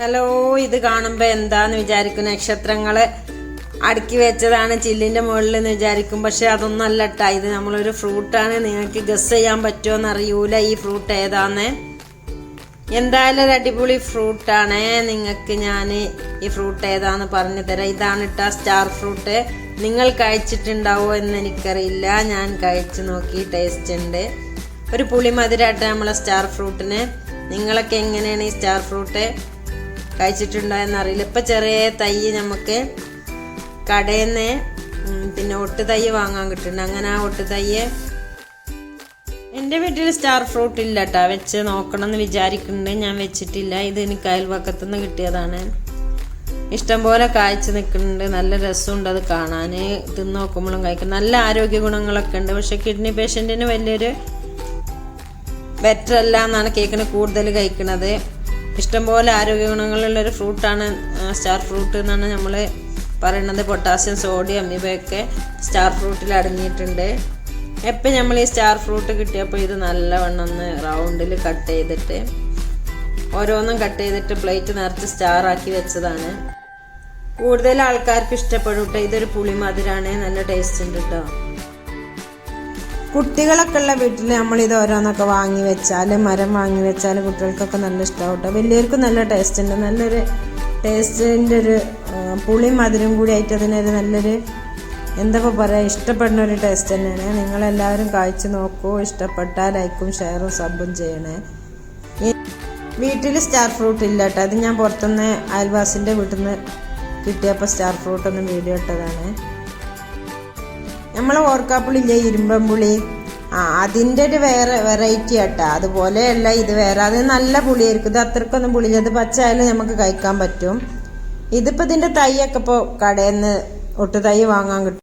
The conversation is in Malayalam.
ഹലോ ഇത് കാണുമ്പോൾ എന്താന്ന് വിചാരിക്കും നക്ഷത്രങ്ങൾ അടുക്കി വെച്ചതാണ് ചില്ലിന്റെ മുകളിൽ എന്ന് വിചാരിക്കും. പക്ഷെ അല്ല ട്ടാ. ഇത് നമ്മളൊരു ഫ്രൂട്ടാണ്. നിങ്ങൾക്ക് ഗസ് ചെയ്യാൻ പറ്റുമോ എന്ന് അറിയൂല ഈ ഫ്രൂട്ട് ഏതാന്ന്? എന്തായാലും ഒരു അടിപൊളി ഫ്രൂട്ടാണ്. നിങ്ങൾക്ക് ഞാൻ ഈ ഫ്രൂട്ട് ഏതാന്ന് പറഞ്ഞു തരാം. ഇതാണ് ഇട്ടാ സ്റ്റാർ ഫ്രൂട്ട്. നിങ്ങൾ കഴിച്ചിട്ടുണ്ടാവോ എന്ന് എനിക്കറിയില്ല. ഞാൻ കഴിച്ചു നോക്കി. ടേസ്റ്റ് ഉണ്ട്. ഒരു പുളിമധുരമായിട്ട് നമ്മളെ സ്റ്റാർ ഫ്രൂട്ടിന്. നിങ്ങളൊക്കെ എങ്ങനെയാണ് ഈ സ്റ്റാർ ഫ്രൂട്ട്? കഴിച്ചിട്ടുണ്ടോ എന്നറിയില്ല. ഇപ്പം ചെറിയ തൈ നമുക്ക് കടയിൽ നിന്ന് പിന്നെ ഒട്ട് തൈ വാങ്ങാൻ കിട്ടുന്നുണ്ട്. അങ്ങനെ ആ ഒട്ട് തൈ എന്റെ വീട്ടിൽ സ്റ്റാർ ഫ്രൂട്ട് ഇല്ല കേട്ടോ വെച്ച് നോക്കണം എന്ന് വിചാരിക്കുന്നുണ്ട്. ഞാൻ വെച്ചിട്ടില്ല. ഇത് എനിക്ക് അയൽവക്കത്തുനിന്ന് കിട്ടിയതാണ്. ഇഷ്ടംപോലെ കായ്ച്ചു നിൽക്കുന്നുണ്ട്. നല്ല രസമുണ്ട് അത് കാണാൻ തിന്ന് നോക്കുമ്പോഴും കഴിക്കും. നല്ല ആരോഗ്യ ഗുണങ്ങളൊക്കെ ഉണ്ട്. പക്ഷെ കിഡ്നി പേഷ്യന്റിന് വലിയൊരു ബെറ്റർ അല്ല എന്നാണ് കേൾക്കുന്നത് കൂടുതൽ കഴിക്കുന്നത് ഇഷ്ടംപോലെ ആരോഗ്യ ഗുണങ്ങളുള്ളൊരു ഫ്രൂട്ടാണ് സ്റ്റാർ ഫ്രൂട്ട് എന്നാണ് നമ്മൾ പറയുന്നത് പൊട്ടാസ്യം സോഡിയം ഇവയൊക്കെ സ്റ്റാർ ഫ്രൂട്ടിൽ അടങ്ങിയിട്ടുണ്ട്. എപ്പോൾ നമ്മൾ ഈ സ്റ്റാർ ഫ്രൂട്ട് കിട്ടിയപ്പോൾ ഇത് നല്ലവണ്ണം ഒന്ന് റൗണ്ടിൽ കട്ട് ചെയ്തിട്ട് ഓരോന്നും കട്ട് ചെയ്തിട്ട് പ്ലേറ്റ് നിറച്ച് സ്റ്റാർ ആക്കി വെച്ചതാണ്. കൂടുതൽ ആൾക്കാർക്ക് ഇഷ്ടപ്പെടും കേട്ടോ ഇതൊരു പുളിമധുരാണ്. നല്ല ടേസ്റ്റ് ഉണ്ട് കേട്ടോ കുട്ടികളൊക്കെ ഉള്ള വീട്ടിൽ നമ്മൾ ഇത് ഓരോന്നൊക്കെ വാങ്ങി വെച്ചാൽ മരം വാങ്ങി വെച്ചാൽ കുട്ടികൾക്കൊക്കെ നല്ല ഇഷ്ടമാവും കേട്ടോ വലിയവർക്കും നല്ല ടേസ്റ്റ് ഉണ്ട്. നല്ലൊരു ടേസ്റ്റിന്റെ ഒരു പുളി മധുരം കൂടി ആയിട്ട് അതിനൊരു നല്ലൊരു എന്താ പറയുക ഇഷ്ടപ്പെടുന്ന ഒരു ടേസ്റ്റ് തന്നെയാണ്. നിങ്ങളെല്ലാവരും കഴിച്ച് നോക്കൂ. ഇഷ്ടപ്പെട്ടാൽ ലൈക്കും ഷെയറും സബും ചെയ്യണേ. വീട്ടിൽ സ്റ്റാർ ഫ്രൂട്ട് ഇല്ല കേട്ടോ അത് ഞാൻ പുറത്തുനിന്ന് അയൽവാസിന്റെ വീട്ടിൽ നിന്ന് കിട്ടിയപ്പോൾ സ്റ്റാർ ഫ്രൂട്ട് ഒന്ന് വീഡിയോ ഇട്ടതാണ്. നമ്മൾ ഓർക്കാപ്പുളില്ലേ ഇരുമ്പമ്പുളി ആ അതിന്റെ ഒരു വേറെ വെറൈറ്റി ആട്ടാ. അതുപോലെയല്ല ഇത് വേറെ. അത് നല്ല പുളിയായിരിക്കും. ഇത് അത്രക്കൊന്നും പുളിയില്ല. അത് പച്ചയായാലും നമുക്ക് കഴിക്കാൻ പറ്റും. ഇതിപ്പോൾ ഇതിന്റെ തൈയൊക്കെ ഇപ്പോൾ കടയിൽ നിന്ന് ഒട്ടു തൈ വാങ്ങാൻ കിട്ടും.